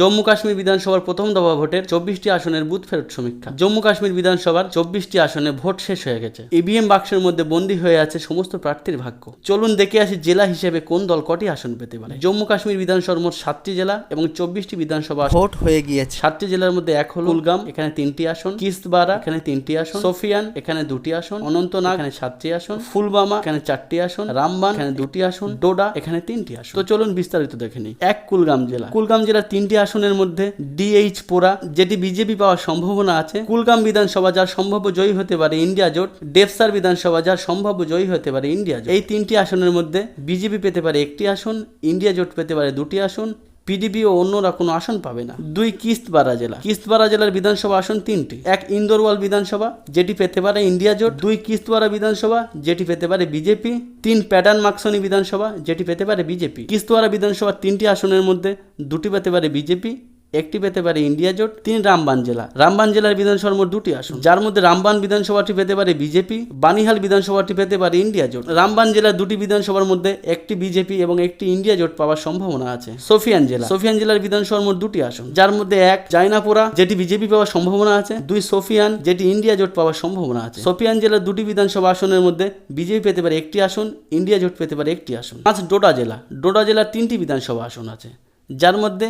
জম্মু কাশ্মীর বিধানসভার প্রথম দফা ভোটের চব্বিশটি আসনের বুথ ফেরত সমীক্ষা। জম্মু কাশ্মীর বিধানসভার চব্বিশটি আসনে ভোট শেষ হয়ে গেছে। ইভিএম বাক্সের মধ্যে বন্দী হয়ে আছে সমস্ত প্রার্থীর ভাগ্য। চলুন দেখে আসি জেলা হিসেবে কোন দল কটি আসন পেতে পারে। জম্মু কাশ্মীর বিধানসভার মোট সাতটি জেলা এবং চব্বিশটি বিধানসভা ভোট হয়ে গিয়েছে। সাতটি জেলার মধ্যে এক হল কুলগাম এখানে তিনটি আসন। কিস্তবারা এখানে তিনটি আসন। সোফিয়ান এখানে দুটি আসন। অনন্তনাগ এখানে সাতটি আসন। ফুলবামা এখানে চারটি আসন। রামবান এখানে দুটি আসন। ডোডা এখানে তিনটি আসন। তো চলুন বিস্তারিত দেখে নিই। এক কুলগাম জেলা। কুলগাম জেলার তিনটি আসনের মধ্যে ডিএইচ পোরা, যেটি বিজেপি পাওয়ার সম্ভাবনা আছে। কুলগাম বিধানসভা যার সম্ভাব্য জয়ী হতে পারে ইন্ডিয়া জোট ডেফসার বিধানসভা যার সম্ভাব্য জয়ী হতে পারে ইন্ডিয়া জোট। এই তিনটি আসনের মধ্যে বিজেপি পেতে পারে একটি আসন, ইন্ডিয়া জোট পেতে পারে দুটি আসন পিডিপি ও অন্যরা কোনো আসন পাবে না। দুই কিস্তবাড়া জেলা। কিস্তবারা জেলার বিধানসভা আসন তিনটি। এক ইন্দোরওয়াল বিধানসভা, যেটি পেতে পারে ইন্ডিয়া জোট। দুই কিস্তবারা বিধানসভা, যেটি পেতে পারে বিজেপি তিন প্যাটার্ন মাকসনি বিধানসভা, যেটি পেতে পারে বিজেপি কিস্তওয়ারা বিধানসভার তিনটি আসনের মধ্যে দুটি পেতে পারে বিজেপি একটি পেতে পারে ইন্ডিয়া জোট, তিন রামবান জেলা। রামবান জেলার বিধানসভার মোট দুটি আসন। যার মধ্যে রামবান বিধানসভাটি পেতে পারে বিজেপি, বানিহাল বিধানসভাটি পেতে পারে ইন্ডিয়া জোট। রামবান জেলার দুটি বিধানসভার মধ্যে একটি বিজেপি এবং একটি ইন্ডিয়া জোট পাওয়ার সম্ভাবনা আছে। সোফিয়ান জেলা। সোফিয়ান জেলার বিধানসভার মোট দুটি আসন। যার মধ্যে এক, জাইনাপুরা, যেটি বিজেপি পাওয়ার সম্ভাবনা আছে। দুই, সোফিয়ান, যেটি ইন্ডিয়া জোট পাওয়ার সম্ভাবনা আছে। সোফিয়ান জেলার দুটি বিধানসভা আসনের মধ্যে বিজেপি পেতে পারে একটি আসন, ইন্ডিয়া জোট পেতে পারে একটি আসন। পাঁচ, ডোডা জেলা। ডোডা জেলার তিনটি বিধানসভা আসন আছে। যার মধ্যে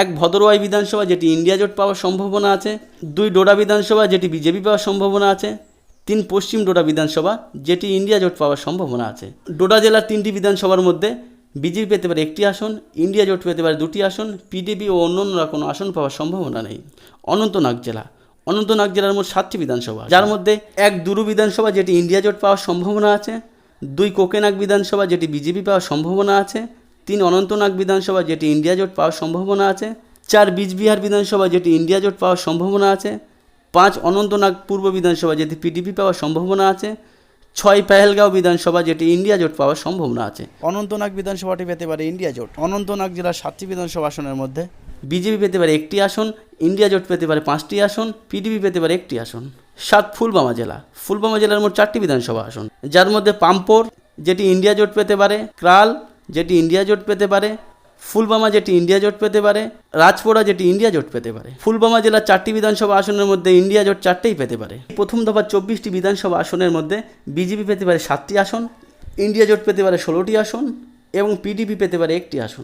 এক ভদ্রওয়াই বিধানসভা যেটি ইন্ডিয়া জোট পাওয়ার সম্ভাবনা আছে, দুই ডোডা বিধানসভা যেটি বিজেপি পাওয়ার সম্ভাবনা আছে, তিন পশ্চিম ডোডা বিধানসভা যেটি ইন্ডিয়া জোট পাওয়ার সম্ভাবনা আছে। ডোডা জেলার তিনটি বিধানসভার মধ্যে বিজেপি পেতে পারে একটি আসন, ইন্ডিয়া জোট পেতে পারে দুটি আসন, পিডিপি ও অন্যান্যরা কোনো আসন পাওয়ার সম্ভাবনা নেই। অনন্তনাগ জেলা। অনন্তনাগ জেলার মোট সাতটি বিধানসভা, যার মধ্যে এক দুরু বিধানসভা যেটি ইন্ডিয়া জোট পাওয়ার সম্ভাবনা আছে, দুই কোকেনাগ বিধানসভা যেটি বিজেপি পাওয়ার সম্ভাবনা আছে তিন অনন্তনাগ বিধানসভা যেটি ইন্ডিয়া জোট পাওয়ার সম্ভাবনা আছে। চার বীজবিহার বিধানসভা যেটি ইন্ডিয়া জোট পাওয়ার সম্ভাবনা আছে। পাঁচ অনন্তনাগ পূর্ব বিধানসভা যেটি পিডিপি পাওয়ার সম্ভাবনা আছে। ছয় পেহেলগাঁও বিধানসভা যেটি ইন্ডিয়া জোট পাওয়ার সম্ভাবনা আছে। অনন্তনাগ বিধানসভাটি পেতে পারে ইন্ডিয়া জোট। অনন্তনাগ জেলার সাতটি বিধানসভা আসনের মধ্যে বিজেপি পেতে পারে একটি আসন ইন্ডিয়া জোট পেতে পারে পাঁচটি আসন পিডিপি পেতে পারে একটি আসন। সাত ফুলবামা জেলা। ফুলবামা জেলার মোট চারটি বিধানসভা আসন। যার মধ্যে পাম্পোর যেটি ইন্ডিয়া জোট পেতে পারে ক্রাল যেটি ইন্ডিয়া জোট পেতে পারে, ফুলবামা যেটি ইন্ডিয়া জোট পেতে পারে, রাজপোড়া যেটি ইন্ডিয়া জোট পেতে পারে। ফুলবামা জেলার চারটি বিধানসভা আসনের মধ্যে ইন্ডিয়া জোট চারটেই পেতে পারে। প্রথম দফা চব্বিশটি বিধানসভা আসনের মধ্যে বিজেপি পেতে পারে সাতটি আসন, ইন্ডিয়া জোট পেতে পারে ষোলোটি আসন এবং পিডিপি পেতে পারে একটি আসন।